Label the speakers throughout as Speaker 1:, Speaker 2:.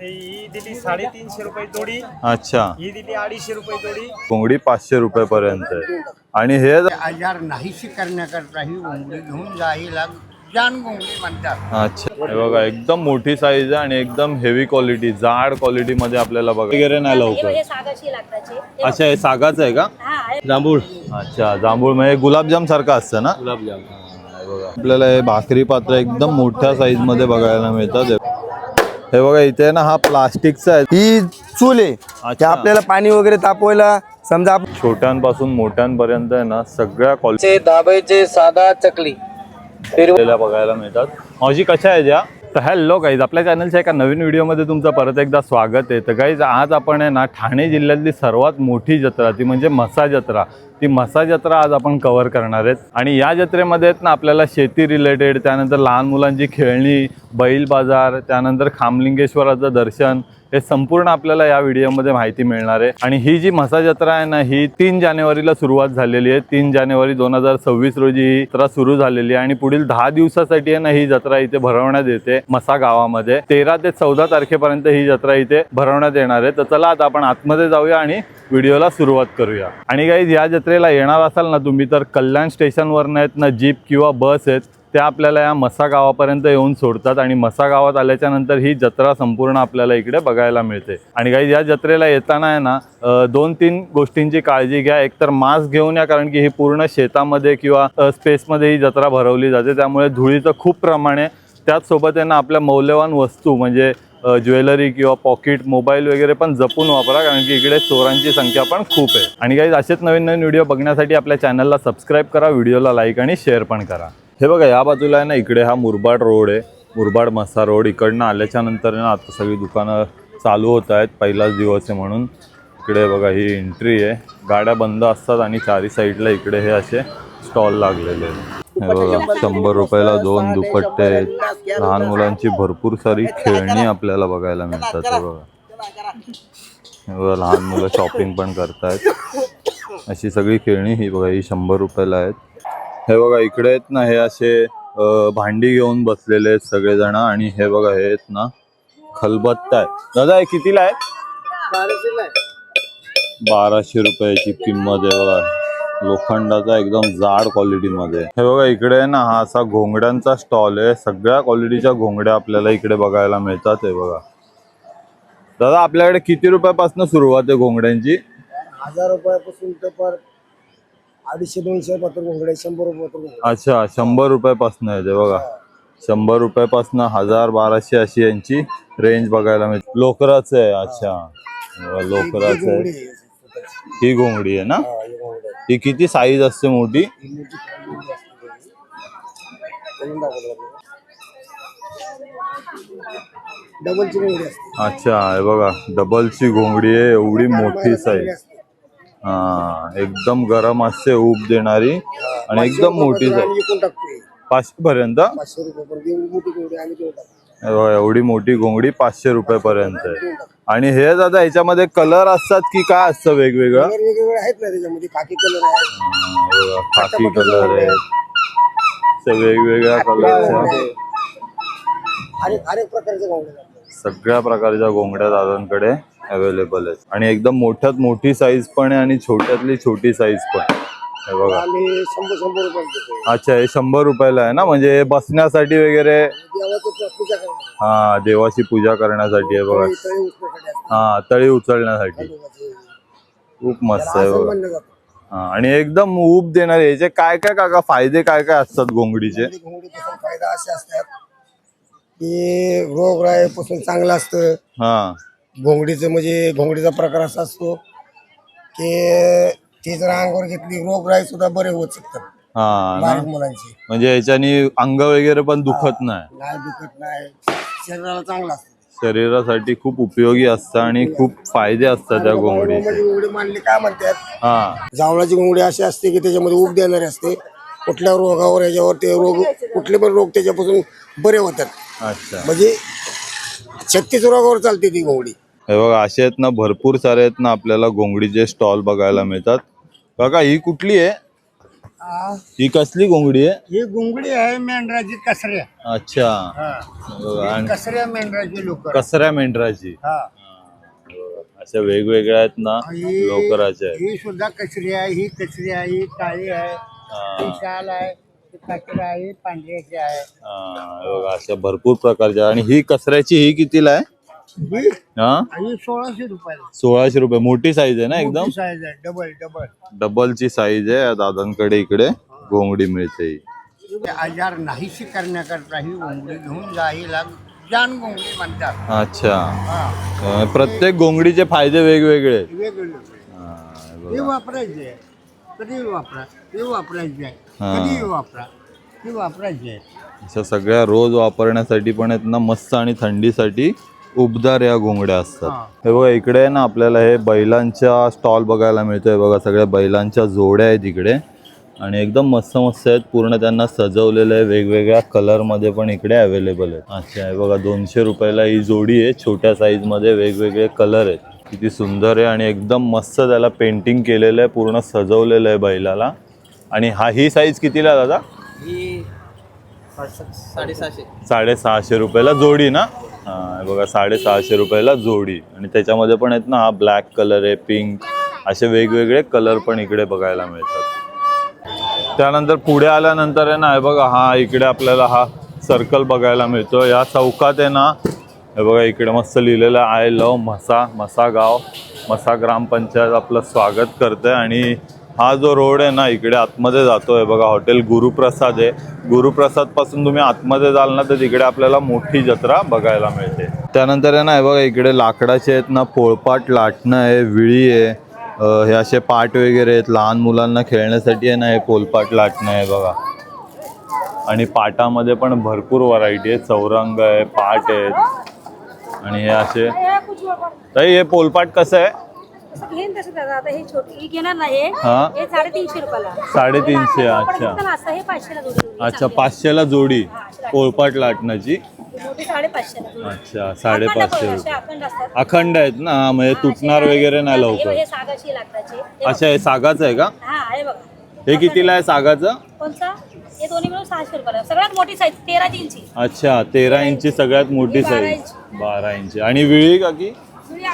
Speaker 1: ही दिली साडेतीनशे रुपये जोडी.
Speaker 2: अच्छा.
Speaker 1: ही दिली अडीचशे रुपये जोडी.
Speaker 2: कोंबडी पाचशे रुपये पर्यंत आहे. आणि हे
Speaker 3: आजार नाहीशी करण्याकरता ही कोंबडी घेऊन जायला जान कोंबडी म्हणतात.
Speaker 2: अच्छा. हे बघा एकदम मोठी साईज आहे आणि एकदम हेवी क्वालिटी जाड क्वालिटी मध्ये आपल्याला बघा वगैरे नाही
Speaker 4: हे
Speaker 2: लवकर
Speaker 4: म्हणजे सागाची लागताचे
Speaker 2: अच्छा हे सागाचं आहे का?
Speaker 4: हा.
Speaker 2: जांभूळ. अच्छा जांभूळ. म्हणजे गुलाबजाम सारखं असतं ना? गुलाबजाम. आपल्याला हे भाकरी पात्र एकदम मोठ्या साईजमध्ये बघायला मिळतात हे बघा इथे ना हा प्लास्टिकचा आहे.
Speaker 5: ही चूल आहे.
Speaker 2: अच्छा.
Speaker 5: आपल्याला पाणी वगैरे तापवायला समजा आप-
Speaker 2: छोट्यांपासून मोठ्यांपर्यंत आहे ना सगळ्या
Speaker 6: चे दाबायचे साधा चकली.
Speaker 2: बघायला मिळतात. मावशी कशा आहे ज्या तर हॅलो गाईज आपल्या चॅनलच्या एका नवीन व्हिडिओमध्ये तुमचं परत एकदा स्वागत आहे. तर गाईज आज आपण आहे ना ठाणे जिल्ह्यातली सर्वात मोठी जत्रा ती म्हणजे मसा जत्रा. ती मसा जत्रा आज आपण कव्हर करणार आहेत. आणि या जत्रेमध्ये आहेत ना आपल्याला शेती रिलेटेड त्यानंतर लहान मुलांची खेळणी बैल बाजार त्यानंतर खामलिंगेश्वराचं दर्शन हे संपूर्ण आपल्याला या व्हिडिओमध्ये माहिती मिळणार आहे. आणि ही जी मसा जत्रा आहे ना ही तीन जानेवारीला सुरुवात झालेली आहे. तीन जानेवारी दोन हजार सव्वीस रोजी ही जत्रा सुरू झालेली आहे. आणि पुढील दहा दिवसासाठी आहे ना ही जत्रा इथे भरवण्यात येते मसा गावामध्ये. तेरा ते चौदा तारखेपर्यंत ही जत्रा इथे भरवण्यात येणार आहे. तर चला आता आपण आतमध्ये जाऊया आणि व्हिडिओला सुरुवात करूया. आणि काही या जत्रेला येणार असाल ना तुम्ही तर कल्याण स्टेशनवर आहेत ना जीप किंवा बस आहेत. त्या आपल्याला या मसा गावापर्यंत येऊन सोडतात आणि मसा गावात आल्याच्यानंतर ही जत्रा संपूर्ण आपल्याला इकडे बघायला मिळते. आणि काही या जत्रेला येताना आहे ना दोन तीन गोष्टींची काळजी घ्या. एकतर मास्क घेऊन या कारण की ही पूर्ण शेतामध्ये किंवा स्पेसमध्ये ही जत्रा भरवली जाते. त्यामुळे धुळीचं खूप प्रमाण आहे. त्याचसोबत आहे ना आपल्या मौल्यवान वस्तू म्हणजे ज्वेलरी किंवा पॉकेट मोबाईल वगैरे पण जपून वापरा कारण की इकडे चोरांची संख्या पण खूप आहे. आणि काही असेच नवीन नवीन व्हिडिओ बघण्यासाठी आपल्या चॅनलला सबस्क्राईब करा व्हिडिओला लाईक आणि शेअर पण करा. हे बघा या बाजूला आहे ना इकडे हा मुरबाड रोड आहे. मुरबाड मसा रोड. इकडनं आल्याच्यानंतर ना आता सगळी दुकानं चालू होत आहेत. पहिलाच दिवस आहे म्हणून. इकडे बघा ही एंट्री आहे. गाड्या बंद असतात आणि चारी साईडला इकडे हे असे स्टॉल लागलेले आहेत. हे बघा शंभर रुपयाला दोन दुपट्टे आहेत. लहान मुलांची भरपूर सारी खेळणी आपल्याला बघायला मिळतात हे बघा. हे बघा लहान मुलं शॉपिंग पण करतायत. अशी सगळी खेळणी ही बघा ही शंभर रुपयाला आहेत. हे बघा इकडे आहेत ना हे असे भांडी घेऊन बसलेले आहेत सगळेजण आणि हे बघा हे आहेत ना खलबत्ता आहे दादा हे कितीला आहे बाराशे रुपयाची किंमत आहे बघा. लोखंडाचा एकदम जाड क्वालिटी मध्ये. हे बघा इकडे आहे ना हा असा घोंगड्यांचा स्टॉल आहे. सगळ्या क्वालिटीच्या घोंगड्या आपल्याला इकडे बघायला मिळतात हे बघा. दादा आपल्याकडे किती रुपयापासून सुरुवात आहे घोंगड्यांची?
Speaker 3: हजार रुपयापासून तर अडीचशे दोनशे पत्र घोंगडे शंभर रुपये पत्र घोंगडे.
Speaker 2: अच्छा शंभर रुपयापासून आहे ते बघा. शंभर रुपयापासून हजार बाराशे अशी यांची रेंज बघायला मिळते. लोकराचं आहे अच्छा. लोकराचं आहे. ही घोंगडी आहे. ना? ही किती साईज असते मोठी?
Speaker 3: डबलची घोंगडी असते
Speaker 2: अच्छा हे बघा. डबलची घोंगडी आहे एवढी मोठी साईज हा एकदम गरम असते ऊब देणारी आणि एकदम मोठी साईज. पाचशे पर्यंत एवढी मोठी घोंगडी पाचशे रुपये पर्यंत आहे आणि हे दादा याच्यामध्ये कलर असतात की काय असतं वेगवेगळं?
Speaker 3: कलर वेगवेगळे आहेत ना त्याच्यामध्ये. काकी कलर
Speaker 2: खाकी कलर आहे वेगवेगळ्या
Speaker 3: अनेक आहेत.
Speaker 2: सगळ्या प्रकारच्या घोंगड्या दादांकडे. अवेलेबल आहेत. आणि एकदम मोठ्यात मोठी साईज पण आहे आणि छोट्यातली छोटी साईज पण हे बघा.
Speaker 3: आम्ही शंभर शंभर रुपये देतो
Speaker 2: अच्छा हे शंभर रुपयाला आहे ना? म्हणजे हे बसण्यासाठी वगैरे?
Speaker 3: देवाचं प- पूजा करणार
Speaker 2: हा देवाची पूजा करण्यासाठी आहे बघा.
Speaker 3: तळी उचलण्यासाठी असते.
Speaker 2: हा तळी उचलण्यासाठी. खूप मस्त आहे बघा.
Speaker 3: जातं.
Speaker 2: हा आणि एकदम ऊब देणारे याचे काय काय काका फायदे काय काय असतात घोंगडीचे?
Speaker 3: आणि घोंगडीपासून फायदा असे असतात की रोगराईपासून चांगलं असतं.
Speaker 2: हा.
Speaker 3: घोंगडीचं म्हणजे घोंगडीचा प्रकार असा असतो की ती जर अंगावर घेतली रोगराई सुद्धा बरे होत शकतात
Speaker 2: हा ना?
Speaker 3: बारीक मुलांची.
Speaker 2: म्हणजे याच्यानी अंग वगैरे पण दुखत नाही.
Speaker 3: नाही दुखत नाही. शरीराला चांगलं असतं.
Speaker 2: शरीरासाठी खूप उपयोगी असतं आणि खूप फायदे असतात त्या घोंगडीचे.
Speaker 3: म्हणजे घोंगडी मांडली काय म्हणतात?
Speaker 2: हा.
Speaker 3: जावळाची घोंगडी अशी असते की त्याच्यामध्ये उब देणारी असते. कुठल्या रोगावर याच्यावर ते रोग कुठले पण रोग त्याच्यापासून बरे होतात.
Speaker 2: अच्छा.
Speaker 3: म्हणजे छत्तीस रोगावर चालते ती घोंगडी.
Speaker 2: हे बघा असे आहेत ना भरपूर सारे आहेत ना आपल्याला घोंगडीचे स्टॉल बघायला मिळतात. बघा ही कुठली आहे? ही. कसली घोंगडी आहे?
Speaker 3: ही गुंगडी आहे मेंढराची कसऱ्या.
Speaker 2: अच्छा.
Speaker 3: हा.
Speaker 2: बघा, आणि
Speaker 3: कसऱ्या मेंढराची लोक
Speaker 2: कसऱ्या मेंढराची.
Speaker 3: हा.
Speaker 2: अशा वेगवेगळ्या आहेत ना
Speaker 3: ही
Speaker 2: लोकराच्या आहेत.
Speaker 3: ही सुद्धा कचरी आहे ही कचरी आहे ही काळी आहे ही.
Speaker 2: हा,
Speaker 3: शाल आहे ही कचरा आहे ही पांढऱ्याची आहे.
Speaker 2: हा, हे बघा अशा भरपूर प्रकारच्या आणि ही कसऱ्याची ही कितीला आहे?
Speaker 3: ही?
Speaker 2: ही
Speaker 3: सोळाशे रुपयाला.
Speaker 2: सोळाशे रुपये. मोठी साईज आहे ना एकदम?
Speaker 3: साईज आहे. डबल डबल
Speaker 2: डबलची साईज आहे. दादांकडे इकडे घोंगडी मिळते.
Speaker 3: आजार नाहीशी करण्याकरता ही घोंगडी घेऊन जाईला जान म्हणतात.
Speaker 2: अच्छा.
Speaker 3: हा.
Speaker 2: अं, प्रत्येक घोंगडीचे फायदे वेगवेगळे आहेत.
Speaker 3: वेगवेगळे.
Speaker 2: हा, हे
Speaker 3: हे. वापरायचे कधी वापरा? हे वापरायचे आहे
Speaker 2: हा.
Speaker 3: कधी वापरा? हे वापरायचे आहे
Speaker 2: अशा सगळ्या रोज वापरण्यासाठी पण आहेत ना मस्त आणि थंडीसाठी उबदार या घोंगड्या असतात.
Speaker 3: हा.
Speaker 2: बघा इकडे आहे ना आपल्याला हे बैलांच्या स्टॉल बघायला मिळतोय. बघा सगळ्या बैलांच्या जोड्या आहेत इकडे. आणि एकदम मस्त मस्त आहेत. पूर्ण त्यांना सजवलेलं आहे. वेगवेगळ्या कलरमध्ये पण इकडे अवेलेबल आहेत. अच्छा हे बघा दोनशे रुपयाला ही जोडी आहे. छोट्या साईजमध्ये वेगवेगळे कलर आहेत. किती सुंदर आहे आणि एकदम मस्त त्याला पेंटिंग केलेलं आहे. पूर्ण सजवलेलं आहे बैलाला. आणि हा ही साईज कितीला दादा?
Speaker 6: साडेसहाशे.
Speaker 2: साडेसहाशे रुपयाला जोडी ना? हा बघा साडेसहाशे रुपयाला जोडी. आणि त्याच्यामध्ये पण आहेत ना हा ब्लॅक कलर आहे पिंक असे वेगवेगळे कलर पण इकडे बघायला मिळतात. त्यानंतर पुढे आल्यानंतर आहे ना हे बघा हा इकडे आपल्याला हा सर्कल बघायला मिळतो. या चौकात आहे ना हे बघा इकडे मस्त लिहिलेलं आय लव म्हसा म्हसा गाव मसा ग्रामपंचायत आपलं स्वागत करते आणि हा जो रोड आहे ना इकडे आतमध्ये जातोय. बघा हॉटेल गुरुप्रसाद आहे. गुरुप्रसादपासून तुम्ही आतमध्ये जाल ना तर तिकडे आपल्याला मोठी जत्रा बघायला मिळते. त्यानंतर आहे ना हे बघा इकडे लाकडाचे आहेत ना पोळपाट लाटणं आहे विळी आहे. हे असे पाट वगैरे आहेत. लहान मुलांना खेळण्यासाठी आहे ना हे पोलपाट लाटणं आहे बघा. आणि पाटामध्ये पण भरपूर व्हरायटी आहे. चौरंग आहे पाट आहेत. आणि हे असे ताई हे पोलपाट कसं आहे?
Speaker 4: घेईन तसं दादा आता हे छोटी ही घेणार नाही
Speaker 2: हा?
Speaker 4: हे. साडेतीनशे रुपयाला.
Speaker 2: साडेतीनशे, अच्छा.
Speaker 4: पण असं हे पाचशेला जोडी
Speaker 2: अच्छा पाचशेला जोडी. पोलपाट लाटण्याची.
Speaker 4: आहे. मोठी साडेपाचशेला जोडी.
Speaker 2: अच्छा साडेपाचशे
Speaker 4: अखंड
Speaker 2: रुपये
Speaker 4: अखंड असतात.
Speaker 2: अखंड आहेत ना हा, म्हणजे तुटणार वगैरे नाही
Speaker 4: हे
Speaker 2: लवकर.
Speaker 4: हे सागाची लाकडाचे हे
Speaker 2: अच्छा हे सागाचं आहे का.
Speaker 4: हा बघा.
Speaker 2: हे कितीला आहे सागाचं?
Speaker 4: कोणचा? हे दोन्ही मिळून सहाशे रुपयाला. सगळ्यात मोठी साईज तेरा
Speaker 2: अच्छा तेरा इंची सगळ्यात मोठी
Speaker 4: ही बारा
Speaker 2: साईज
Speaker 4: इंच.
Speaker 2: बारा इंची. आणि विळी का की?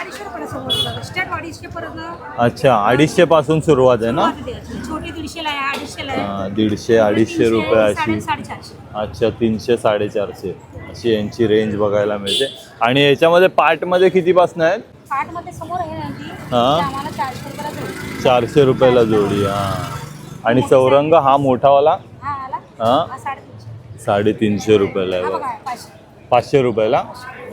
Speaker 4: अडीचशे रुपयाला समोर स्टेट अडीचशे परत ना
Speaker 2: अच्छा अडीचशे पासून सुरुवात आहे ना?
Speaker 4: छोटी दीडशेला आहे अडीचशेला
Speaker 2: हा,
Speaker 4: आहे
Speaker 2: दीडशे अडीचशे रुपये अशी.
Speaker 4: साडे- साडेचारशे.
Speaker 2: अच्छा तीनशे साडेचारशे. अशी यांची रेंज बघायला मिळते. आणि याच्यामध्ये पार्टमध्ये कितीपासून आहेत?
Speaker 4: पाठमध्ये समोर आहे ना ती
Speaker 2: हा.
Speaker 4: आम्हाला चारशे रुपयाला जोडी.
Speaker 2: चारशे रुपयाला जोडी हा. आणि चौरंग हा मोठावाला
Speaker 4: हा आला.
Speaker 2: हा?
Speaker 4: हा साडेतीनशे.
Speaker 2: साडेतीनशे रुपयाला आहे बघा.
Speaker 4: बघा पाचशे.
Speaker 2: पाचशे रुपयाला?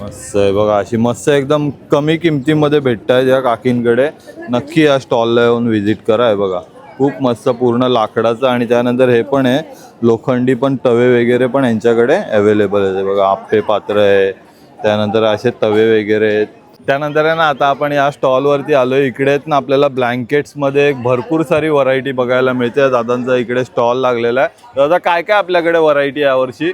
Speaker 2: मस्त आहे बघा अशी मस्त एकदम कमी किमतीमध्ये भेटत आहे या काकींकडे. नक्की या स्टॉलला येऊन व्हिजिट करा आहे बघा. खूप मस्त पूर्ण लाकडाचं आणि त्यानंतर हे पण आहे लोखंडी पण तवे वगैरे पण यांच्याकडे अवेलेबल आहे बघा आपे पात्र आहे त्यानंतर असे तवे वगैरे आहेत. त्यानंतर आहे ना आता आपण या स्टॉलवरती आलो इकडे आहेत ना आपल्याला ब्लँकेट्समध्ये एक भरपूर सारी व्हरायटी बघायला मिळते. दादांचा इकडे स्टॉल लागलेला आहे. दादा काय काय आपल्याकडे व्हरायटी यावर्षी?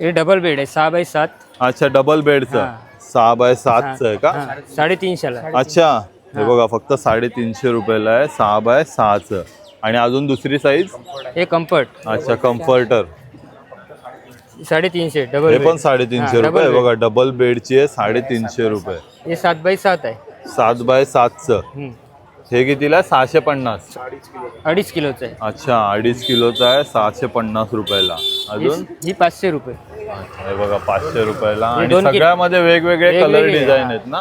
Speaker 7: हे डबल बेड आहे सहा बाय सात.
Speaker 2: अच्छा डबल बेडचं. सहा बाय सातचं आहे का?
Speaker 7: साडेतीनशेला.
Speaker 2: अच्छा. हे बघा फक्त साडेतीनशे रुपयाला आहे सहा बाय सहाचं आणि अजून दुसरी साईज
Speaker 7: हे कम्फर्ट
Speaker 2: अच्छा कम्फर्टर
Speaker 7: साडेतीनशे डबल
Speaker 2: हे पण साडेतीनशे
Speaker 7: हा,
Speaker 2: रुपये. बघा डबल बेडची आहे साडेतीनशे रुपये.
Speaker 7: हे सात बाय सात आहे.
Speaker 2: सात बाय सातचं
Speaker 7: हम्म.
Speaker 2: हे कितीला आहे? सहाशे पन्नास.
Speaker 7: अडीच किलोचं आहे.
Speaker 2: अच्छा अडीच किलोचा आहे सहाशे पन्नास रुपयाला. अजून?
Speaker 7: ही पाचशे रुपये.
Speaker 2: हे बघा पाचशे रुपयाला. आणि
Speaker 7: दोन किलो-
Speaker 2: सगळ्यामध्ये वेगवेगळे कलर
Speaker 7: वेगवेगळे,
Speaker 2: डिझाईन. आहेत ना?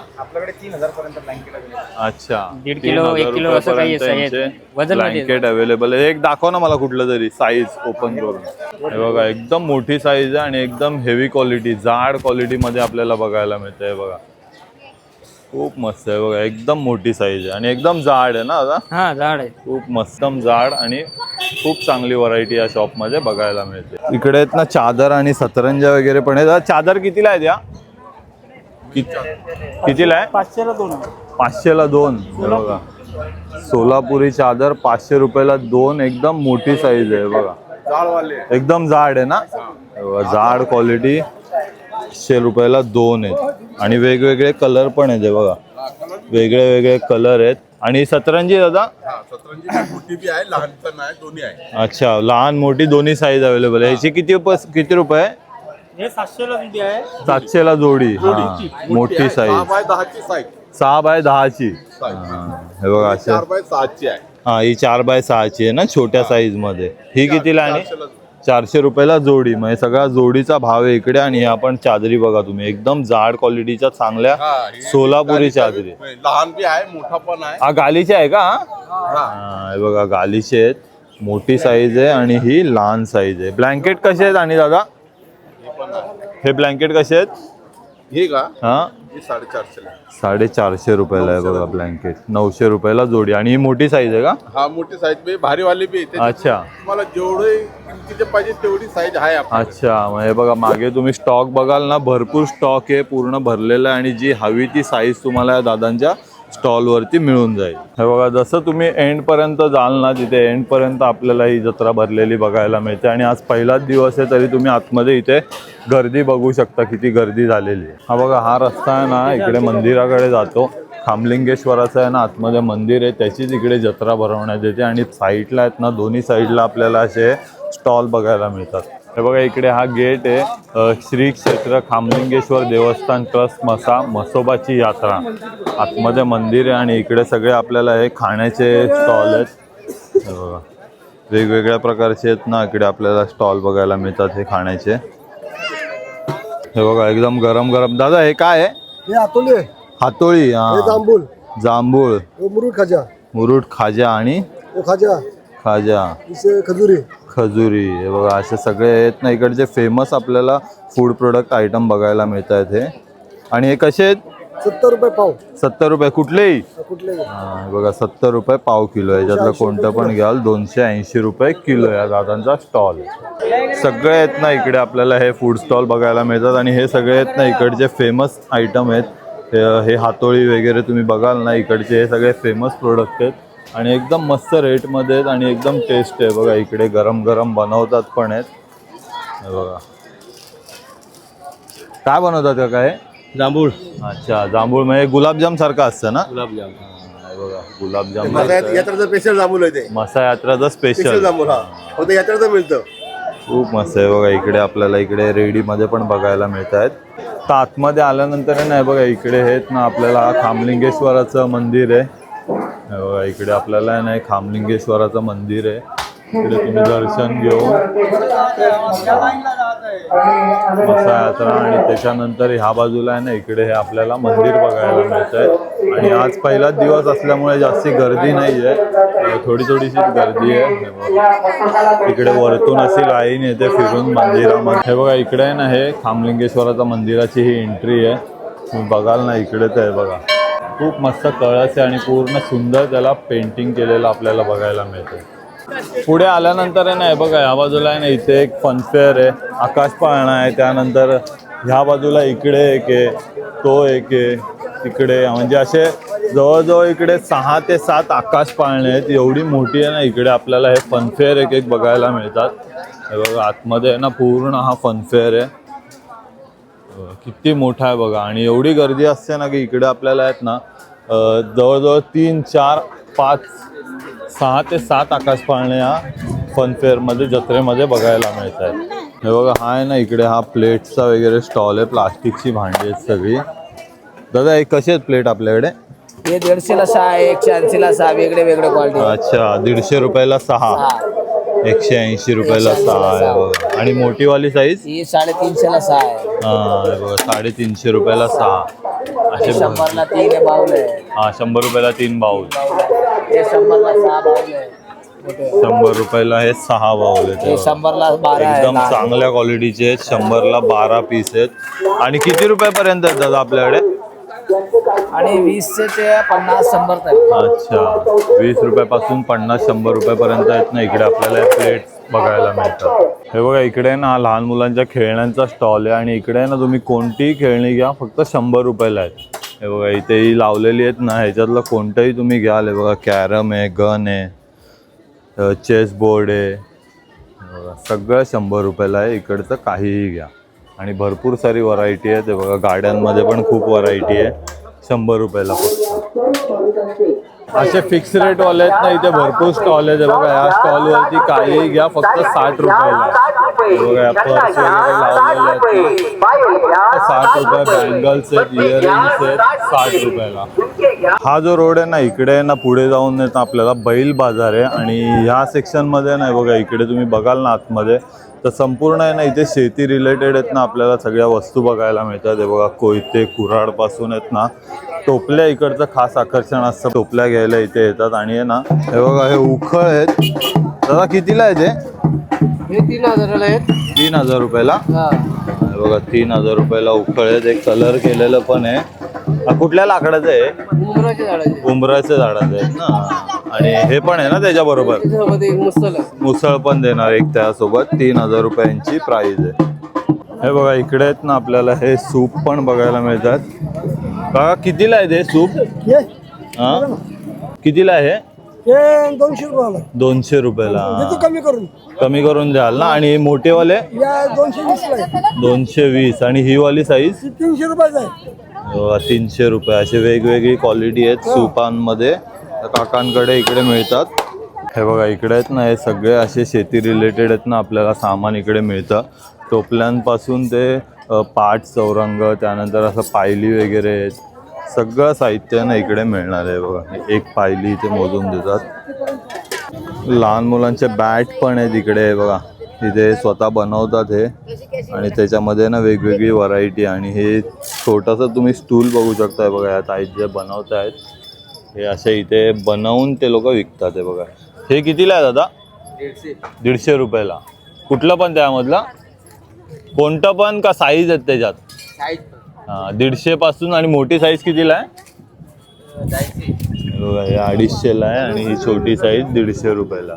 Speaker 2: अच्छा.
Speaker 7: दीड
Speaker 2: तीन
Speaker 7: किलो,
Speaker 2: हजार
Speaker 7: एक किलो असं काही असं आहे.
Speaker 2: रुपयापर्यंत यांचे
Speaker 7: वजनमध्ये.
Speaker 2: ब्लँकेट अवेलेबल आहे. एक दाखव ना मला कुठलं तरी साईज ओपन करून. हे बघा एकदम मोठी साईज आहे आणि एकदम हेवी क्वालिटी जाड क्वालिटी मध्ये आपल्याला बघायला मिळते हे बघा. खूप मस्त आहे बघा एकदम मोठी साईज आहे. आणि एकदम जाड आहे ना आता?
Speaker 7: हा झाड आहे.
Speaker 2: खूप मस्तम जाड आणि खूप चांगली व्हरायटी या शॉपमध्ये बघायला मिळते. इकडे आहेत ना चादर आणि सतरंजा वगैरे पण आहेत. आता चादर कितीला आहेत या? कित- कितीला आहे?
Speaker 1: पाचशेला दोन
Speaker 2: पाचशेला दोन. हे बघा. सोलापुरी चादर पाचशे रुपयाला दोन एकदम मोठी साईज आहे बघा. एकदम जाड आहे ना? हे बघा, जाड क्वालिटी पाचशे रुपयाला दोन आहेत. आणि वेगवेगळे कलर पण आहेत हे बघा. वेगळे वेगळे कलर आहेत. आणि सतरंजी दादा?
Speaker 8: हा
Speaker 2: अच्छा लहान मोठी दोन्ही साईज अवेलेबल आहे. ह्याची किती पस किती रुपये?
Speaker 1: हे सातशेला जुडी आहे.
Speaker 2: सातशेला जोडी. हा मोठी
Speaker 8: सहा
Speaker 2: साईज
Speaker 8: बाय दहाची साईज
Speaker 2: सहा बाय दहाची.
Speaker 8: साईज.
Speaker 2: हा, हे बघा अशा
Speaker 8: चार बाय सहाची आहे.
Speaker 2: हा ही चार बाय सहाची आहे ना छोट्या साईजमध्ये. ही कितीला आणि चारशे रुपयाला जोडी. म्हणजे सगळा जोडीचा भाव आहे इकडे आणि ह्या पण चादरी बघा तुम्ही. एकदम जाड क्वालिटीच्या चांगल्या सोलापुरी चादरी.
Speaker 8: आहे. लहान बी आहे मोठा पण आहे.
Speaker 2: हा गालीचे आहे का?
Speaker 8: हा.
Speaker 2: बघा गालीचे आहेत. मोठी साईज आहे आणि ही लहान साईज आहे. ब्लँकेट कसे आहेत आणि दादा?
Speaker 8: हे
Speaker 2: ब्लँकेट कसे आहेत?
Speaker 8: हे का?
Speaker 2: ही.
Speaker 8: साडेचारशेला.
Speaker 2: साडेचारशे रुपयाला आहे बघा ब्लँकेट नऊशे रुपयाला जोडी. आणि ही मोठी साईज आहे का?
Speaker 8: हा मोठी साईज बी. भारीवाली बी. त्याच्यात
Speaker 2: अच्छा.
Speaker 8: तुम्हाला जेवढे किमतीचे पाहिजे तेवढी साईज आहे
Speaker 2: अच्छा हे बघा मागे तुम्ही स्टॉक बघाल ना भरपूर स्टॉक आहे पूर्ण भरलेला आहे. आणि जी हवी ती साईज तुम्हाला या दादांच्या स्टॉलवरती मिळून जाईल. हे बघा जसं तुम्ही एंडपर्यंत जाल ना तिथे एंडपर्यंत आपल्याला ही जत्रा भरलेली बघायला मिळते आणि आज पहिलाच दिवस आहे तरी तुम्ही आतमध्ये इथे गर्दी बघू शकता किती गर्दी झालेली आहे. हा बघा हा रस्ता आहे ना इकडे मंदिराकडे जातो. खामलिंगेश्वराचं आहे ना आतमध्ये मंदिर आहे त्याचीच इकडे जत्रा भरवण्यात येते आणि साईडला आहेत ना दोन्ही साईडला आपल्याला असे स्टॉल बघायला मिळतात. हे बघा इकडे हा गेट आहे. श्री क्षेत्र खामलिंगेश्वर देवस्थान ट्रस्ट मसा मसोबाची यात्रा. आतमध्ये मंदिर आहे आणि इकडे सगळे आपल्याला हे खाण्याचे स्टॉल आहेत. हे बघा. वेगवेगळ्या प्रकारचे आहेत ना इकडे आपल्याला स्टॉल बघायला मिळतात हे खाण्याचे. हे बघा एकदम गरम गरम. दादा हे काय आहे? हातोळी हा.
Speaker 3: जांभूळ.
Speaker 2: जांभूळ.
Speaker 3: मुरुड खाजा.
Speaker 2: मुरुट खाजा आणि
Speaker 3: खाजा.
Speaker 2: खाजा.
Speaker 3: खजुरी.
Speaker 2: खजुरी हे बघा असे सगळे आहेत ना इकडचे फेमस आपल्याला फूड प्रोडक्ट आयटम बघायला मिळत आहेत हे. आणि हे कसे आहेत?
Speaker 3: सत्तर रुपये पाव.
Speaker 2: सत्तर रुपये कुठलेही?
Speaker 3: कुठले
Speaker 2: हा, हे बघा सत्तर रुपये पाव किलो आहे. याच्यातलं कोणतं पण घ्याल दोनशे ऐंशी रुपये किलो आहे. या दादांचा स्टॉल सगळे आहेत ना इकडे आपल्याला हे फूड स्टॉल बघायला मिळतात. आणि हे सगळे आहेत ना इकडचे फेमस आयटम आहेत हे- हे हातोळी वगैरे तुम्ही बघाल ना इकडचे हे सगळे फेमस प्रोडक्ट आहेत. आणि एकदम मस्त रेटमध्ये आहेत आणि एकदम टेस्ट आहे. बघा इकडे गरम गरम बनवतात पण आहेत. हे बघा. काय बनवतात का काय?
Speaker 1: जांभूळ.
Speaker 2: अच्छा जांभूळ. म्हणजे गुलाबजाम सारखं असतं ना? गुलाबजाम. बघा गुलाबजाम
Speaker 3: यात्राचं स्पेशल जांभूळ आहे ते.
Speaker 2: मसा यात्राचा स्पेशल
Speaker 3: जांभूळ हा. यात्राचं मिळतं.
Speaker 2: खूप मस्त आहे. बघा इकडे आपल्याला इकडे रेडीमध्ये पण बघायला मिळत आहेत तर आतमध्ये आल्यानंतर आहे ना बघा इकडे हे आहेत ना आपल्याला खामलिंगेश्वराचं मंदिर आहे. हे इकडे आपल्याला आहे ना खामलिंगेश्वराचं मंदिर आहे. इकडे तुम्ही दर्शन घेऊन मसा यात्रा आणि त्याच्यानंतर ह्या बाजूला आहे ना इकडे हे आपल्याला मंदिर बघायला मिळत आहे आणि आज पहिलाच दिवस असल्यामुळे जास्ती गर्दी नाही आहे थोडी थोडीशीच गर्दी आहे. हे बघा. इकडे वरतून अशी लाईन येते फिरून मंदिरामध्ये. हे बघा इकडे आहे ना हे खामलिंगेश्वराच्या मंदिराची ही एंट्री आहे. तुम्ही बघाल ना इकडेच आहे बघा. खूप मस्त कळस आहे आणि पूर्ण सुंदर त्याला पेंटिंग केलेलं आपल्याला बघायला मिळतं पुढे आल्यानंतर आहे ना हे बघा ह्या बाजूला आहे ना इथे एक फनफेअर आहे. आकाश पाळणा आहे त्यानंतर ह्या बाजूला इकडे एक आहे तो एक आहे तिकडे म्हणजे असे जवळजवळ इकडे सहा ते सात आकाश पाळणे आहेत. एवढी मोठी आहे ना इकडे आपल्याला हे फनफेअर एक एक बघायला मिळतात. हे बघा आतमध्ये आहे ना पूर्ण हा फनफेअर आहे. किती मोठा आहे बघा. आणि एवढी गर्दी असते ना की इकडे आपल्याला आहेत ना जवळजवळ तीन चार पाच सहा ते सात आकाश पाळणे या फनफेअरमध्ये जत्रेमध्ये बघायला मिळत आहेत. हे बघा हा आहे ना इकडे हा प्लेटचा वगैरे स्टॉल आहे. प्लास्टिकची भांडी आहेत सगळी. दादा एक कशी आहेत प्लेट आपल्याकडे?
Speaker 6: हे दीडशेला सहा एकशे ऐंशीला सहा वेगळे वेगळे क्वालिटी
Speaker 2: अच्छा दीडशे रुपयाला सहा. एकशे ऐंशी रुपयाला सहा आहे बघा. आणि मोठीवाली साईज
Speaker 6: ही साडेतीनशेला सहा आहे.
Speaker 2: हा बघा साडेतीनशे रुपयाला सहा. असे भर-
Speaker 6: शंभरला तीन आहे बाऊल आहे.
Speaker 2: हा शंभर रुपयाला तीन बाऊल
Speaker 6: हे शंभरला सहा बाऊल आहे. मोठे.
Speaker 2: शंभर रुपयाला हे सहा बाऊल
Speaker 6: हे
Speaker 2: आहेत
Speaker 6: शंभरला बारा आहे
Speaker 2: एकदम
Speaker 6: लहान.
Speaker 2: चांगल्या क्वालिटीचे आहेत. शंभरला बारा पीस आहेत. आणि किती रुपयापर्यंत आहेत दादा आपल्याकडे?
Speaker 6: आणि वीसचे ते पन्नास शंभर
Speaker 2: अच्छा. वीस रुपयापासून पन्नास शंभर रुपयापर्यंत आहेत ना इकडे आपल्याला प्लेट बघायला मिळतात. हे बघा इकडे ना लहान मुलांच्या खेळण्यांचा स्टॉल आहे आणि इकडे ना तुम्ही कोणतीही खेळणी घ्या फक्त शंभर रुपयाला आहेत. हे बघा इथे ही लावलेली आहेत ना ह्याच्यातलं कोणतंही तुम्ही घ्याल. हे बघा कॅरम आहे गन आहे चेस बोर्ड आहे. बघा सगळं शंभर रुपयाला आहे इकडचं काहीही घ्या. आणि भरपूर सारी व्हरायटी आहे. ते बघा गाड्यांमध्ये पण खूप व्हरायटी आहे. शंभर रुपयाला फक्त. असे फिक्स रेट वाले आहेत ना इथे भरपूर स्टॉल आहेत. बघा या स्टॉल वरती काही घ्या फक्त साठ रुपयाला. पर्स वगैरे लावलेले आहेत साठ रुपये बँगल्स आहेत इयरिंग्स आहेत साठ रुपयाला. हा जो रोड आहे ना इकडे आहे ना पुढे जाऊन आपल्याला बैल बाजार आहे. आणि ह्या सेक्शनमध्ये नाही बघा इकडे तुम्ही बघाल ना आतमध्ये तर संपूर्ण आहे ना इथे शेती रिलेटेड आहेत ना आपल्याला सगळ्या वस्तू बघायला मिळतात. हे बघा कोयते कुऱ्हाडपासून आहेत ना टोपल्या इकडचं खास आकर्षण असतं. टोपल्या घ्यायला इथे येतात आणि आहे ना हे बघा हे उखळ आहेत. दादा कितीला आहे ते?
Speaker 6: तीन हजाराला आहेत.
Speaker 2: तीन हजार रुपयाला? हे बघा तीन हजार रुपयाला उखळ आहेत. एक कलर केलेलं पण आहे. हा कुठल्या लाकडाचं आहे?
Speaker 6: उमराच्या झाडाचे
Speaker 2: उंबराच्या झाडाचं आहेत ना? आणि हे पण आहे ना त्याच्याबरोबर
Speaker 6: त्याच्यामध्ये एक मसाला आहे.
Speaker 2: मुसळ पण देणार एक त्यासोबत. तीन हजार रुपयांची प्राइस आहे. हे बघा इकडे आहेत ना आपल्याला हे सूप पण बघायला मिळतात. बघा कितीला आहे ते सूप? हा? कितीला आहे
Speaker 3: हे? दोनशे रुपयाला.
Speaker 2: दोनशे रुपयाला.
Speaker 3: कमी करून.
Speaker 2: कमी करून द्याल ना? आणि मोठेवाले?
Speaker 3: या दोनशे वीसला
Speaker 2: दोनशे वीस. आणि ही वाली साईज
Speaker 3: तीनशे रुपयाचा आहे.
Speaker 2: तीनशे रुपये. अशी वेगवेगळी क्वालिटी आहेत सूपांमध्ये. त्या काकांकडे इकडे मिळतात. हे बघा इकडे आहेत ना हे सगळे असे शेती रिलेटेड आहेत ना आपल्याला सामान इकडे मिळतं. टोपल्यांपासून ते पाट चौरंग त्यानंतर असं पायली वगैरे आहेत. सगळं साहित्य ना इकडे मिळणार आहे बघा. एक पायली इथे मोजून देतात. लहान मुलांचे बॅट पण आहेत इकडे हे बघा. इथे स्वतः बनवतात हे. आणि त्याच्यामध्ये ना वेगवेगळी व्हरायटी आणि हे छोटंसं तुम्ही स्टूल बघू शकताय बघा या ताईत जे बनवत आहेत हे असे इथे बनवून ते लोक विकतात हे बघा. हे कितीला आहे दादा? दीडशे रुपयाला. कुठलं पण त्यामधला? कोणतं पण का साईज आहेत त्याच्यात? हां दीडशे पासून आणि मोठी साईज कितीला आहे? बघा हे अडीचशेला आहे आणि ही छोटी साईज दीडशे रुपयाला.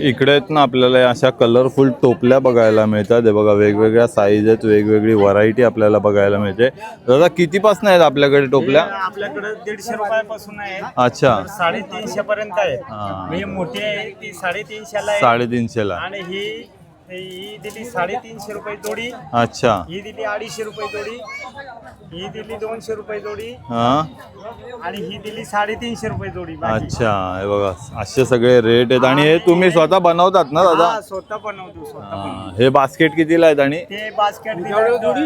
Speaker 2: इकडे आहेत ना आपल्याला अशा कलरफुल टोपल्या बघायला मिळतात. हे बघा वेगवेगळ्या साईज आहेत वेगवेगळी व्हरायटी आपल्याला बघायला मिळते. दादा कितीपासून आहेत आपल्याकडे टोपल्या?
Speaker 1: आपल्याकडे दीडशे रुपयापासून आहे
Speaker 2: अच्छा.
Speaker 1: साडेतीनशे पर्यंत आहे
Speaker 2: हा.
Speaker 1: ही मोठी आहे ती साडेतीनशेला आहे.
Speaker 2: साडेतीनशेला.
Speaker 1: आणि ही ही दिली साडेतीनशे रुपये जोडी.
Speaker 2: अच्छा.
Speaker 1: ही दिली अडीचशे रुपये जोडी. ही दिली दोनशे रुपये जोडी.
Speaker 2: हां?
Speaker 1: आणि ही दिली साडेतीनशे रुपये जोडी.
Speaker 2: अच्छा हे बघा असे सगळे रेट आहेत. आणि हे तुम्ही स्वतः बनवतात ना दादा?
Speaker 1: हा, स्वतः बनवतो स्वतः
Speaker 2: हां, हे बास्केट कितीला आहेत आणि?
Speaker 1: ते बास्केट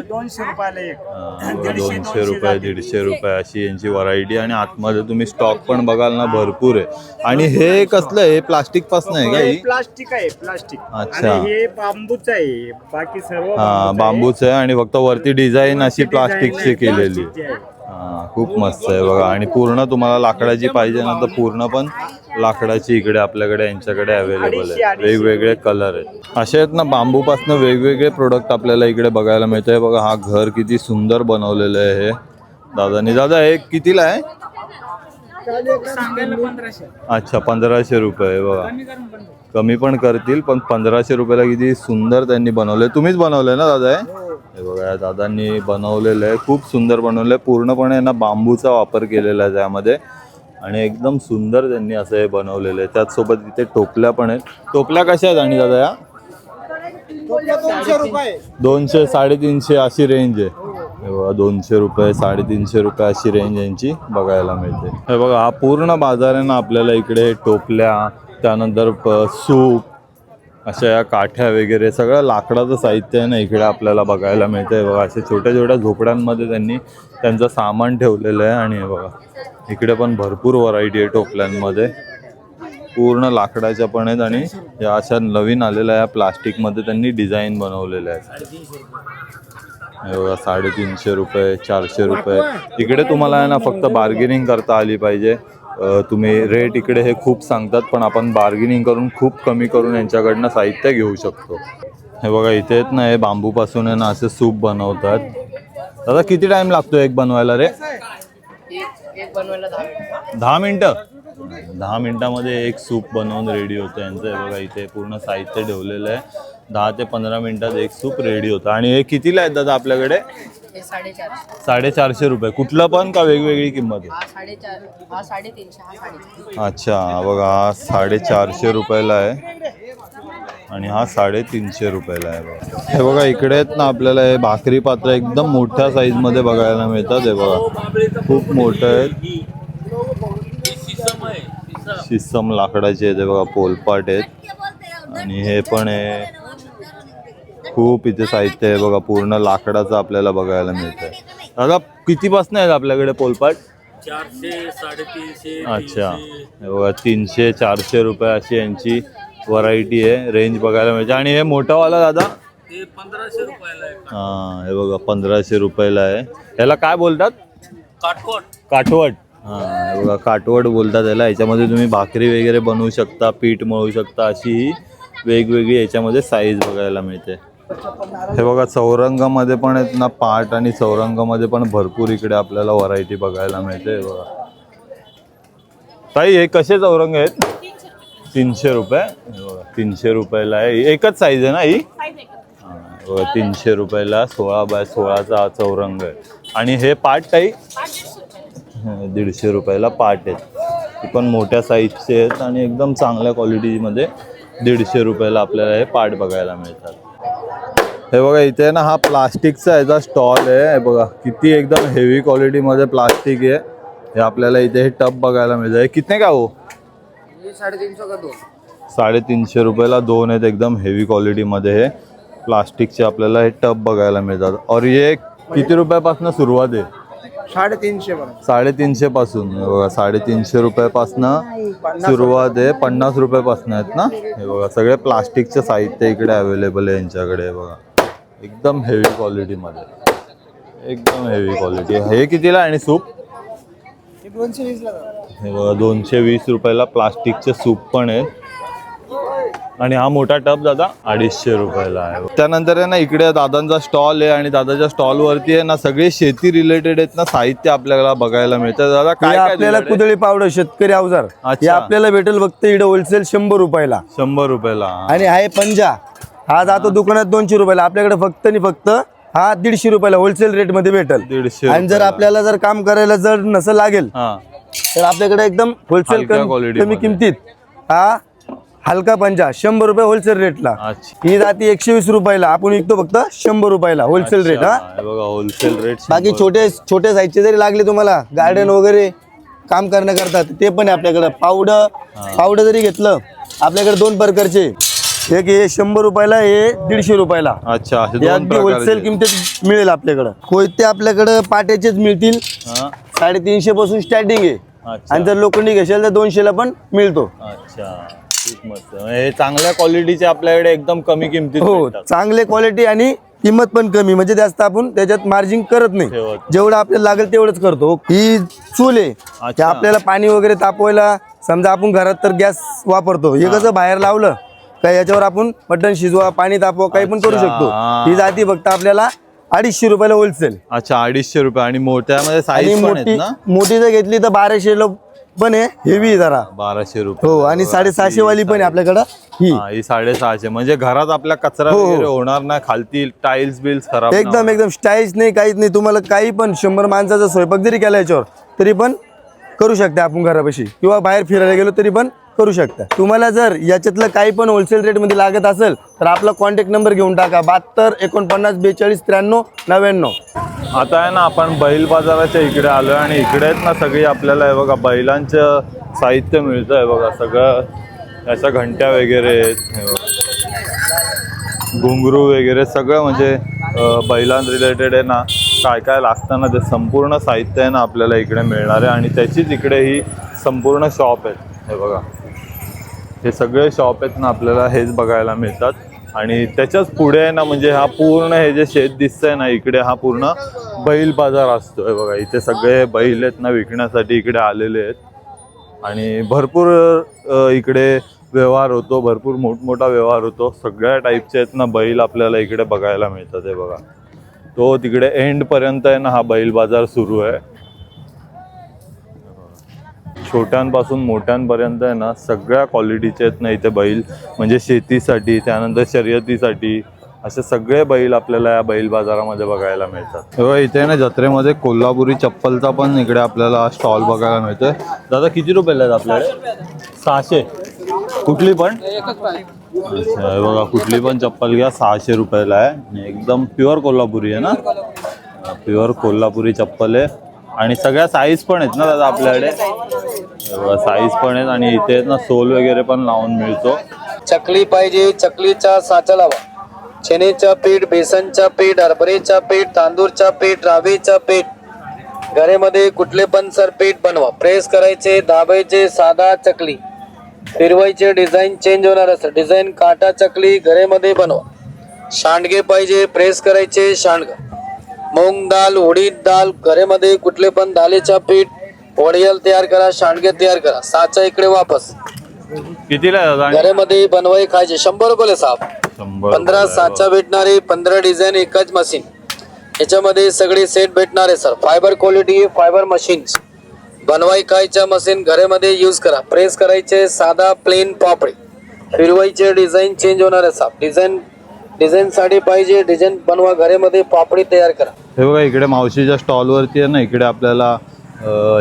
Speaker 1: दोनशे रुपयाला एक.
Speaker 2: हां, दोनशे रुपये. दीडशे रुपये अशी यांची व्हरायटी आणि आतमध्ये तुम्ही स्टॉक पण बघाल ना भरपूर आहे. आणि हे कसलं आहे? प्लास्टिकपासून आहे का
Speaker 1: हे
Speaker 2: ही?
Speaker 1: प्लास्टिक आहे प्लास्टिक
Speaker 2: अच्छा.
Speaker 1: आणि हे बांबूच आहे. बाकी सर्व
Speaker 2: हा
Speaker 1: बांबूच आहे.
Speaker 2: आणि फक्त वरती डिझाईन अशी प्लास्टिकची केलेली. हा खूप मस्त आहे बघा. आणि पूर्ण तुम्हाला लाकडाची पाहिजे ना तर पूर्ण पण लाकडाची इकडे आपल्याकडे यांच्याकडे अवेलेबल आहे. वेगवेगळे कलर आहेत. असे आहेत ना बांबूपासून वेगवेगळे प्रोडक्ट आपल्याला इकडे बघायला मिळतंय. बघा हा घर किती सुंदर बनवलेलं आहे हे. दादानी दादा हे कितीला आहे? अच्छा पंधराशे रुपये बघा. कमी पण करतील पण पंधराशे रुपयाला किती सुंदर त्यांनी बनवलंय. तुम्हीच बनवलंय ना दादा हे? बघा या दादांनी बनवलेलं आहे खूप सुंदर बनवलंय पूर्णपणे ना बांबूचा वापर केलेला आहे त्यामध्ये. आणि एकदम सुंदर त्यांनी असं हे बनवलेलं आहे. त्याचसोबत इथे टोपल्या पण आहेत. टोपल्या कशा आहेत आणि दादा या?
Speaker 3: दोनशे रुपये.
Speaker 2: दोनशे साडेतीनशे अशी रेंज आहे. हे बघा दोनशे रुपये साडेतीनशे रुपये अशी रेंज यांची बघायला मिळते. हे बघा हा पूर्ण बाजार आहे ना आपल्याला इकडे टोपल्या त्यानंतर सूप अशा या काठ्या वगैरे सगळं लाकडाचं साहित्य आहे ना इकडे आपल्याला बघायला मिळतं आहे बघा अशा छोट्या छोट्या झोपड्यांमध्ये त्यांनी त्यांचं सामान ठेवलेलं आहे. आणि हे बघा इकडे पण भरपूर व्हरायटी आहे टोपल्यांमध्ये. पूर्ण लाकडाच्या पण आहेत आणि या अशा नवीन आलेल्या या प्लास्टिकमध्ये त्यांनी डिझाईन बनवलेल्या आहेत. बघा साडेतीनशे रुपये चारशे रुपये. इकडे तुम्हाला आहे ना फक्त बार्गेनिंग करता आली पाहिजे. तुम्ही रेट इकडे हे खूप सांगतात पण आपण बार्गेनिंग करून खूप कमी करून यांच्याकडनं साहित्य घेऊ शकतो. हे बघा इथे आहेत ना हे बांबूपासून आहे ना असे सूप बनवतात. दादा किती टाइम लागतो एक बनवायला रे?
Speaker 6: दहा
Speaker 2: मिनटं? दहा मिनटामध्ये एक सूप बनवून रेडी होतं यांचं. हे बघा इथे पूर्ण साहित्य ठेवलेलं आहे. दहा ते पंधरा मिनटात एक सूप रेडी होतं. आणि हे कितीला आहेत दादा आपल्याकडे?
Speaker 6: हे साडेचारशे.
Speaker 2: साडेचारशे रुपये. कुठलं पण का वेगवेगळी किंमत आहे?
Speaker 6: हा साडेचार हा साडेतीनशे हा साडेचारशे
Speaker 2: अच्छा हा बघा हा साडेचारशे रुपयाला आहे. आणि हा साडेतीनशे रुपयाला आहे बघा. हे बघा इकडे आहेत ना आपल्याला हे भाकरी पात्र एकदम मोठ्या साईजमध्ये बघायला मिळतात. हे बघा खूप मोठं आहेत. शिसम लाकडाचे आहेत हे बघा पोलपाट आहेत. आणि हे पण आहे. खूप इथे साहित्य आहे बघा पूर्ण लाकडाचं आपल्याला बघायला मिळतंय. दादा कितीपासून आहेत आपल्याकडे पोलपाट?
Speaker 1: चारशे साडेतीनशे
Speaker 2: अच्छा. हे बघा तीनशे चारशे रुपये अशी यांची व्हरायटी आहे रेंज बघायला मिळते. आणि हे मोठावाला दादा?
Speaker 1: ते पंधराशे रुपयाला आहे
Speaker 2: हा हे बघा पंधराशे रुपयाला आहे. याला काय बोलतात?
Speaker 1: काटकोट
Speaker 2: काठवट हा हे बघा काठवट बोलतात याला. याच्यामध्ये तुम्ही भाकरी वगैरे बनवू शकता पीठ मळू शकता अशी ही वेगवेगळी याच्यामध्ये साईज बघायला मिळते. हे बघा चौरंगामध्ये पण आहेत ना पाट आणि चौरंगामध्ये पण भरपूर इकडे आपल्याला व्हरायटी बघायला मिळते बघा. ताई हे कसे चौरंग आहेत? तीनशे रुपये. हे बघा तीनशे रुपयाला आहे. एकच साईज आहे ना ही? हा, हे बघा तीनशे रुपयाला सोळा बाय सोळाचा हा चौरंग आहे. आणि हे पाट ताई?
Speaker 4: दीडशे
Speaker 2: हं, दीडशे रुपयाला पाट आहेत ती पण मोठ्या साईजचे आहेत आणि एकदम चांगल्या क्वालिटीमध्ये दीडशे रुपयाला आपल्याला हे पाट बघायला मिळतात. हे बघा इथे ना हा प्लास्टिकचा याचा स्टॉल आहे. हे बघा किती एकदम हेवी क्वालिटीमध्ये प्लास्टिक आहे. हे आपल्याला इथे हे टब बघायला मिळतं. हे कितने का हो?
Speaker 6: साडेतीनशे का दोन?
Speaker 2: साडेतीनशे रुपयाला दोन आहेत एकदम हेवी क्वालिटीमध्ये हे. प्लास्टिकचे आपल्याला हे टब बघायला मिळतात. और हे किती रुपयापासून सुरुवात आहे?
Speaker 5: साडेतीनशे
Speaker 2: साडेतीनशे पासून. हे बघा साडेतीनशे रुपयापासनं सुरुवात आहे. पन्नास रुपयापासून आहेत ना? हे बघा सगळे प्लास्टिकचे साहित्य इकडे अवेलेबल आहे यांच्याकडे बघा. एकदम हेवी क्वालिटीमध्ये एकदम हेवी क्वालिटी हे कितीला आणि सूप?
Speaker 5: दोनशे वीसला
Speaker 2: हे बघा दोनशे वीस रुपयाला प्लास्टिकचे सूप पण आहेत. आणि हा मोठा टब दादा अडीचशे रुपयाला आहे. त्यानंतर आहे ना इकडे दादांचा स्टॉल आहे आणि दादाच्या स्टॉल वरती आहे ना सगळे शेती रिलेटेड आहेत ना साहित्य आपल्याला बघायला मिळतं. दादा काय
Speaker 5: हे
Speaker 2: काय
Speaker 5: आपल्याला? कुदळी पावडर शेतकरी अवजार. हे
Speaker 2: अच्छा.
Speaker 5: आपल्याला भेटेल फक्त इकडे होलसेल शंभर रुपयाला.
Speaker 2: शंभर रुपयाला.
Speaker 5: आणि हा आहे पंजा. हा जातो दुकानात दोनशे रुपयाला आपल्याकडे फक्त आणि फक्त हा दीडशे रुपयाला होलसेल रेटमध्ये भेटेल.
Speaker 2: दीडशे
Speaker 5: आणि जर. आपल्याला जर काम करायला जर नसं लागेल तर आपल्याकडे एकदम होलसेल
Speaker 2: हलक्या quality
Speaker 5: कमी
Speaker 2: मध्ये.
Speaker 5: किमतीत हा हलका पंजा शंभर रुपये होलसेल रेटला
Speaker 2: अच्छा.
Speaker 5: ही जाती एकशे वीस रुपयाला आपण विकतो फक्त शंभर रुपयाला होलसेल रेट हा.
Speaker 2: हे बघा होलसेल रेट
Speaker 5: बाकी छोटे छोटे साईजचे जरी लागले तुम्हाला गार्डन वगैरे काम करण्याकरता ते पण आहे आपल्याकडे. पावडर पावडर जरी घेतलं आपल्याकडे दोन प्रकारचे. एक हे शंभर रुपयाला हे दीडशे रुपयाला.
Speaker 2: अच्छा असे
Speaker 5: हे
Speaker 2: दोन
Speaker 5: अगदी होलसेल. किमतीत मिळेल आपल्याकडं. कोयते आपल्याकडं पाट्याचेच मिळतील.
Speaker 2: हा.
Speaker 5: साडेतीनशे पासून स्टार्टिंग आहे.
Speaker 2: अच्छा.
Speaker 5: आणि जर लोखंडी घेशाल तर दोनशेला पण मिळतो.
Speaker 2: अच्छा खूप मस्त. हे चांगल्या क्वालिटीचे आपल्याकडे एकदम कमी किमतीत
Speaker 5: हो
Speaker 2: भेटतात.
Speaker 5: चांगले क्वालिटी आणि किंमत पण कमी. म्हणजे जास्त आपण त्याच्यात मार्जिन करत नाही.
Speaker 2: ठेवत.
Speaker 5: जेवढं आपल्याला लागेल तेवढंच करतो. ही चूल आहे. की. आपल्याला पाणी वगैरे तापवायला समजा आपण घरात तर गॅस वापरतो. हे. कसं बाहेर लावलं का याच्यावर आपण मटण शिजवा पाणी तापवा काही पण करू शकतो.
Speaker 2: हा.
Speaker 5: जाती फक्त आपल्याला अडीचशे रुपयाला होलसेल
Speaker 2: अच्छा अडीचशे रुपये. आणि मोठ्यामध्ये साईज
Speaker 5: मोठी मोठी जर घेतली तर बाराशे पण आहे. हेवी जरा.
Speaker 2: बाराशे रुपये.
Speaker 5: हो आणि साडेसहाशे वाली पण आहे आपल्याकडं. ही.
Speaker 2: साडेसहाशे. म्हणजे घरात आपला कचरा
Speaker 5: हो, हो.
Speaker 2: वगैरे होणार नाही. खालती टाईल्स बिल्स खराब
Speaker 5: एकदम एकदम. स्टाईल्स नाही काहीच नाही. तुम्हाला काही पण शंभर माणसाचा स्वयंपाक जरी केला याच्यावर तरी पण करू शकता आपण घरापाशी. किंवा बाहेर फिरायला गेलो तरी पण करू शकता. तुम्हाला जर याच्यातलं काही पण होलसेल रेटमध्ये लागत असेल तर आपला कॉन्टॅक्ट नंबर घेऊन टाका. बहात्तर एकोणपन्नास बेचाळीस त्र्याण्णव नव्याण्णव.
Speaker 2: आता आहे ना आपण बैल बाजाराच्या इकडे आलोय आणि इकडे आहेत ना सगळी आपल्याला हे बघा बैलांचं साहित्य मिळतं आहे बघा सगळं. अशा घंट्या वगैरे आहेत बघा. घुंगरू वगैरे सगळं म्हणजे बैलां रिलेटेड आहे ना काय काय लागतं ना ते संपूर्ण साहित्य आहे ना आपल्याला इकडे मिळणार आहे आणि त्याचीच इकडे ही संपूर्ण शॉप आहेत हे बघा. हे सगळे शॉप आहेत ना आपल्याला हेच बघायला मिळतात. आणि त्याच्याच पुढे आहे ना म्हणजे हा पूर्ण हे जे शेत दिसतंय ना इकडे हा पूर्ण बैल बाजार असतो बघा. इथे सगळे बैल आहेत ना विकण्यासाठी इकडे आलेले आहेत. आणि भरपूर इकडे व्यवहार होतो भरपूर मोठमोठा व्यवहार होतो. सगळ्या टाईपचे आहेत ना बैल आपल्याला इकडे बघायला मिळतात हे बघा. तो तिकडे एंडपर्यंत आहे ना हा बैल बाजार सुरू आहे. छोट्यांपासून मोठ्यांपर्यंत आहे ना सगळ्या क्वालिटीचे आहेत ना इथे बैल. म्हणजे शेतीसाठी त्यानंतर शर्यतीसाठी असे सगळे बैल आपल्याला या बैल बाजारामध्ये बघायला मिळतात. तेव्हा इथे आहे ना जत्रेमध्ये कोल्हापुरी चप्पलचा पण इकडे आपल्याला स्टॉल बघायला मिळतोय. दादा किती रुपयाला आहेत आपल्याकडे? सहाशे. कुठली पण? अच्छा बघा कुठली पण चप्पल घ्या सहाशे रुपयाला आहे. एकदम प्युअर कोल्हापुरी आहे ना? प्युअर कोल्हापुरी चप्पल आहे. आणि सगळ्या साईज पण आहेत ना दादा आपल्याकडे? साईज पण आहेत आणि इथे ना सोल वगैरे पण लावून मिळतो.
Speaker 9: चकली पाहिजे चकलीचा साचा लावा. चनेचा पीठ बेसनचा पीठ हरभरेचा पीठ तांदूळचा पीठ रावेचा पीठ. घरेमध्ये कुठले पण सर पीठ बनवा. प्रेस करायचे दाबायचे साधा चकली. फिरवायचे डिझाईन चेंज होणार असतं डिझाईन काटा चकली घरेमध्ये बनवा. सांडगे पाहिजे प्रेस करायचे सांडग. मूग दाल उडीद दाल घरेमध्ये कुठले पण दालेचा पीठ वडियाल तयार करा सांडगे तयार करा. साचा इकडे वापस.
Speaker 2: कितीला आहे दादा? आणि
Speaker 9: घरामध्ये बनवाई खायचे. शंभर रुपये साहेब
Speaker 2: शंभर
Speaker 9: पंधरा
Speaker 2: रुपये.
Speaker 9: साचा भेटणारे पंधरा डिझाईन एकच मशीन याच्यामध्ये सगळे सेट भेटणार आहे sir fibre quality fibre machine बनवाई खायच्या मशीन घरामध्ये यूज करा. प्रेस करायचे साधा प्लेन पापडी. फिरवायचे डिझाईन चेंज होणार आहे साहेब डिझाईन डिझाईन साठी पाहिजे डिझाईन बनवा घरामध्ये पापडी तयार करा.
Speaker 2: हे बघा इकडे मावशीच्या स्टॉलवरती आहे ना इकडे आपल्याला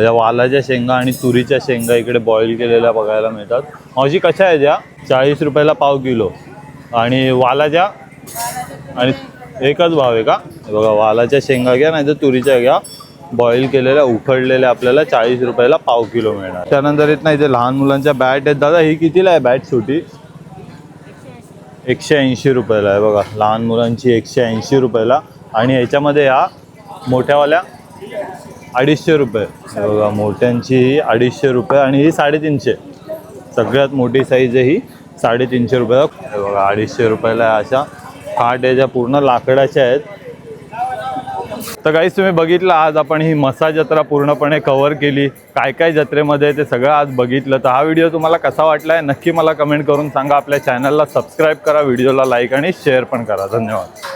Speaker 2: या वालाच्या शेंगा आणि तुरीच्या शेंगा इकडे बॉईल केलेल्या बघायला मिळतात. मावशी कशा आहे ज्या चाळीस रुपयाला पाव किलो. आणि वालाच्या? आणि एकच भाव आहे का? बघा वालाच्या शेंगा घ्या नाही तर तुरीच्या घ्या. बॉईल केलेल्या उखडलेल्या आपल्याला चाळीस रुपयाला पाव किलो मिळणार. त्यानंतर येत नाही ते लहान मुलांच्या बॅट आहेत. दादा ही कितीला आहे बॅट छोटी? एकशे ऐंशी रुपयाला आहे बघा. लहान मुलांची एकशे ऐंशी रुपयाला. आणि याच्यामध्ये या मोठ्यावाल्या अडीचशे रुपये. बघा मोठ्यांची ही अडीचशे रुपये आणि ही साडेतीनशे. सगळ्यात मोठी साईज आहे ही साडेतीनशे रुपयाला बघा अडीचशे रुपयाला अशा खाट याच्या पूर्ण लाकडाच्या आहेत. तर काहीच तुम्ही बघितलं आज आपण ही मसा जत्रा पूर्णपणे कव्हर केली. काय काय जत्रेमध्ये ते सगळं आज बघितलं. तर हा व्हिडिओ तुम्हाला कसा वाटला आहे नक्की मला कमेंट करून सांगा. आपल्या चॅनलला सबस्क्राईब करा व्हिडिओला लाईक आणि शेअर पण करा. धन्यवाद.